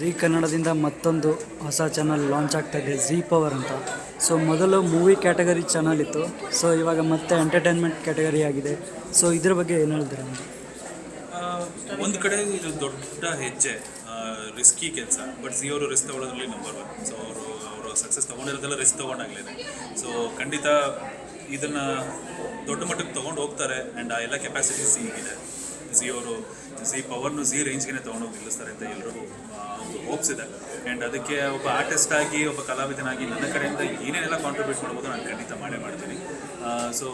G ಕನ್ನಡದಿಂದ ಮತ್ತೊಂದು ಹೊಸ ಚಾನಲ್ ಲಾಂಚ್ ಆಗ್ತಾ ಇದೆ ಜಿ ಪವರ್ ಅಂತ. ಸೊ ಮೊದಲು ಮೂವಿ ಕ್ಯಾಟಗರಿ ಚಾನಲ್ ಇತ್ತು. ಸೊ ಇವಾಗ ಮತ್ತೆ ಎಂಟರ್ಟೈನ್ಮೆಂಟ್ ಕ್ಯಾಟಗರಿ ಆಗಿದೆ. ಸೊ ಇದ್ರ ಬಗ್ಗೆ ಏನು ಹೇಳ್ತೀರಾ? ಅಂತ ಒಂದು ಕಡೆ ಇದು ದೊಡ್ಡ ಹೆಜ್ಜೆ ರಿಸ್ಕಿ ಕೆಲಸ ಬಟ್ ಜಿ ಅವರು ರಿಸ್ಕ್ ತಗೊಳ್ಳೋದ್ರಲ್ಲಿ ನಂಬರ್ ಒನ್ ಸೊ ಅವರು ಅವರು ಸಕ್ಸಸ್ ತೊಗೊಂಡಿರೋದೆಲ್ಲ ರಿಸ್ಕ್ ತೊಗೊಂಡಾಗಲೇನೆ. ಸೊ ಖಂಡಿತ ಇದನ್ನು ದೊಡ್ಡ ಮಟ್ಟಕ್ಕೆ ತೊಗೊಂಡು ಹೋಗ್ತಾರೆ ಆ್ಯಂಡ್ ಆ ಎಲ್ಲ ಕೆಪಾಸಿಟಿ ಸಿ ಸಿ ಅವರು ಝೀ ಪವರ್ನು ಝೀ ರೇಂಜ್ಗೆ ತೊಗೊಂಡೋಗಿ ನಿಲ್ಲಿಸ್ತಾರೆ ಅಂತ ಆ, ಒಂದು ಹೋಪ್ಸ್ ಇದೆ. ಆ್ಯಂಡ್ ಅದಕ್ಕೆ ಒಬ್ಬ ಆರ್ಟಿಸ್ಟ್ ಆಗಿ ಒಬ್ಬ ಕಲಾವಿದನಾಗಿ ನನ್ನ ಕಡೆಯಿಂದ ಏನೇನೆಲ್ಲ ಕಾಂಟ್ರಿಬ್ಯೂಟ್ ಮಾಡ್ಬೋದು ನಾನು ಖಂಡಿತ ಮಾಡೇ ಮಾಡ್ತೀನಿ. ಸೊ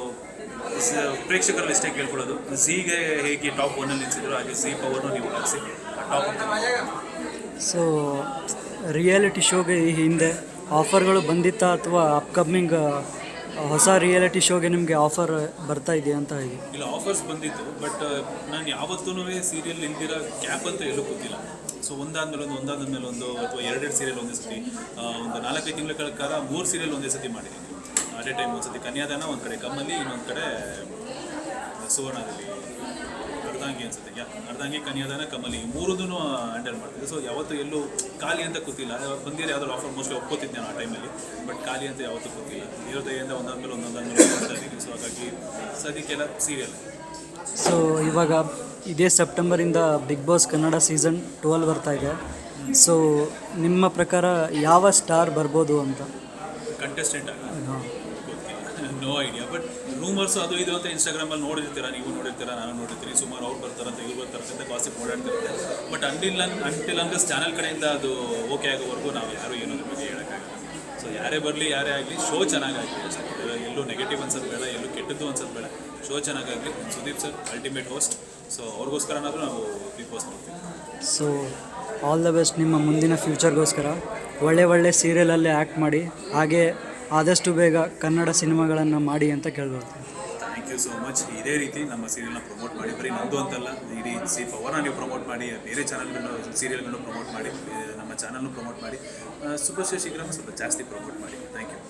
ಪ್ರೇಕ್ಷಕರಲ್ಲಿ ಇಷ್ಟೇ ಕೇಳ್ಕೊಳ್ಳೋದು ಝೀಗೆ ಹೇಗೆ ಟಾಪ್ ಒನ್ನಲ್ಲಿ ನಿಲ್ಸಿದ್ರು ಹಾಗೆ ಝೀ ಪವರ್ನು ನೀವು ಹಾಕಿಸಿ ಟಾಪ್ ಸೊ ರಿಯಾಲಿಟಿ ಶೋಗೆ ಈ ಹಿಂದೆ ಆಫರ್ಗಳು ಬಂದಿತ್ತಾ ಅಥವಾ ಅಪ್ಕಮಿಂಗ್ ಹೊಸ ರಿಯಾಲಿಟಿ ಶೋಗೆ ನಿಮಗೆ ಆಫರ್ ಬರ್ತಾ ಇದೆಯಾ ಅಂತ ಹೇಗೆ ಇಲ್ಲ ಆಫರ್ಸ್ ಬಂದಿತ್ತು ಬಟ್ ನಾನು ಯಾವತ್ತೂ ಸೀರಿಯಲ್ ಇಲ್ದಿರೋ ಕ್ಯಾಪ್ ಅಂತ ಎಲ್ಲೂ ಗೊತ್ತಿಲ್ಲ ಸೊ ಒಂದಾದ್ಮೇಲೆ ಒಂದು ಒಂದಾದ್ಮೇಲೆ ಒಂದು, ಅಥವಾ ಎರಡೆರಡು ಸೀರಿಯಲ್ ಒಂದೇ ಸತಿ ಒಂದು ನಾಲ್ಕೈದು ತಿಂಗಳ ಕಾಲ ಮೂರು ಸೀರಿಯಲ್ ಒಂದೇ ಸತಿ ಮಾಡಿದ್ದೀನಿ. ಅದೇ ಟೈಮ್ ಒಂದು ಸತಿ ಕನ್ಯಾದಾನ, ಒಂದು ಕಡೆ ಕಮ್ಮಲ್ಲಿ ಇನ್ನೊಂದು ಕಡೆ ಸುವರ್ಣದಲ್ಲಿ ಅರ್ಧಾಂಗಿ ಅನ್ಸುತ್ತೆ. ಯಾ, ಅರ್ಧಾಂಗಿ, ಕನ್ಯಾದಾನ ಕಮಲಿ ಮೂರದೂ ಹ್ಯಾಂಡಲ್ ಸೊ ಯಾವತ್ತೂ ಎಲ್ಲೂ ಖಾಲಿ ಅಂತ ಗೊತ್ತಿಲ್ಲ ಬಂದಿರೋ ಯಾವ್ದಾದ್ರು ಆಫರ್ ಮೋಸ್ಟ್ಲಿ ಒಪ್ಕೋತಿದ್ದೆ ನಾನು ಆ ಟೈಮಲ್ಲಿ ಬಟ್ ಖಾಲಿ ಅಂತ ಯಾವತ್ತೂ ಗೊತ್ತಿಲ್ಲ ಇರೋ ದಯೆಯಿಂದ ಒಂದಾದ್ಮೇಲೆ ಒಂದೊಂದಾದ್ಮೇಲೆ ಮಾಡ್ತಾ ಇದ್ದೀನಿ. ಸೊ ಹಾಗಾಗಿ ಸದ್ಯಕ್ಕೆಲ್ಲ ಸೀರಿಯಲ್ ಸೊ ಇವಾಗ ಇದೇ ಸೆಪ್ಟೆಂಬರಿಂದ big boss Kannada season twelve ಬರ್ತಾ ಇದೆ. ಸೊ ನಿಮ್ಮ ಪ್ರಕಾರ ಯಾವ ಸ್ಟಾರ್ ಬರ್ಬೋದು ಅಂತ? ಕಂಟೆಸ್ಟೆಂಟ್ ಆಗ. ನೋ ಐಡಿಯಾ ಬಟ್ ರೂಮರ್ಸ್ ಅದು ಇದು ಅಂತ ಇನ್ಸ್ಟಾಗ್ರಾಮಲ್ಲಿ ನೋಡಿರ್ತೀರಾ? ನೀವು ನೋಡಿರ್ತೀರಾ? ನಾನು ನೋಡಿರ್ತೀನಿ. ಸುಮಾರು ಅವ್ರು ಬರ್ತಾರಂತ, ಇವ್ರು ಅಂತ ಗಾಸಿಪ್ ಓಡಾಡ್ತಿರುತ್ತೆ. ಬಟ್ ಅಂಟಿಲ್ ಅಂಟಿಲ್ ಅಂಗಸ್ ಚಾನಲ್ ಕಡೆಯಿಂದ ಅದು ಓಕೆ ಆಗೋವರೆಗೂ ನಾವು ಯಾರು ಏನು ಬಗ್ಗೆ ಹೇಳೋಕ್ಕಾಗಲ್ಲ. ಸೊ ಯಾರೇ ಬರಲಿ, ಯಾರೇ ಆಗಲಿ ಶೋ ಚೆನ್ನಾಗಾಗಲಿ ಎಲ್ಲೂ ನೆಗೆಟಿವ್ ಅನ್ಸೋದು ಬೇಡ, ಎಲ್ಲೂ ಕೆಟ್ಟದ್ದು ಅನ್ಸೋದು ಬೇಡ. Show ಚೆನ್ನಾಗಾಗಲಿ. Sudeep sir ultimate host so ಅವ್ರಿಗೋಸ್ಕರನಾದರೂ ನಾವು ಬಿಗ್ ಬಾಸ್ ನೋಡ್ತೀವಿ. ಸೊ ಆಲ್ ದ ಬೆಸ್ಟ್ ನಿಮ್ಮ ಮುಂದಿನ ಫ್ಯೂಚರ್ಗೋಸ್ಕರ ಒಳ್ಳೆ ಒಳ್ಳೆ ಸೀರಿಯಲಲ್ಲೇ ಆ್ಯಕ್ಟ್ ಮಾಡಿ. ಹಾಗೆ ಆದಷ್ಟು ಬೇಗ ಕನ್ನಡ ಸಿನಿಮಾಗಳನ್ನು ಮಾಡಿ ಅಂತ ಕೇಳ್ಬೋದು. ಥ್ಯಾಂಕ್ ಯು ಸೋ ಮಚ್ ಇದೇ ರೀತಿ ನಮ್ಮ ಸೀರಿಯಲ್ನ ಪ್ರಮೋಟ್ ಮಾಡಿ. ಬರೀ ನಂದು ಅಂತಲ್ಲ. ಇಡೀ ಸಿ ಪವರ್ನ ನೀವು ಪ್ರಮೋಟ್ ಮಾಡಿ. ಬೇರೆ ಚಾನಲ್ಗಳನ್ನ ಸೀರಿಯಲ್ಗಳನ್ನು ಪ್ರಮೋಟ್ ಮಾಡಿ. ನಮ್ಮ ಚಾನಲ್ನು ಪ್ರಮೋಟ್ ಮಾಡಿ. ಸೂಪರ್ ಶೀಘ್ರ ಸ್ವಲ್ಪ ಜಾಸ್ತಿ ಪ್ರಮೋಟ್ ಮಾಡಿ. Thank you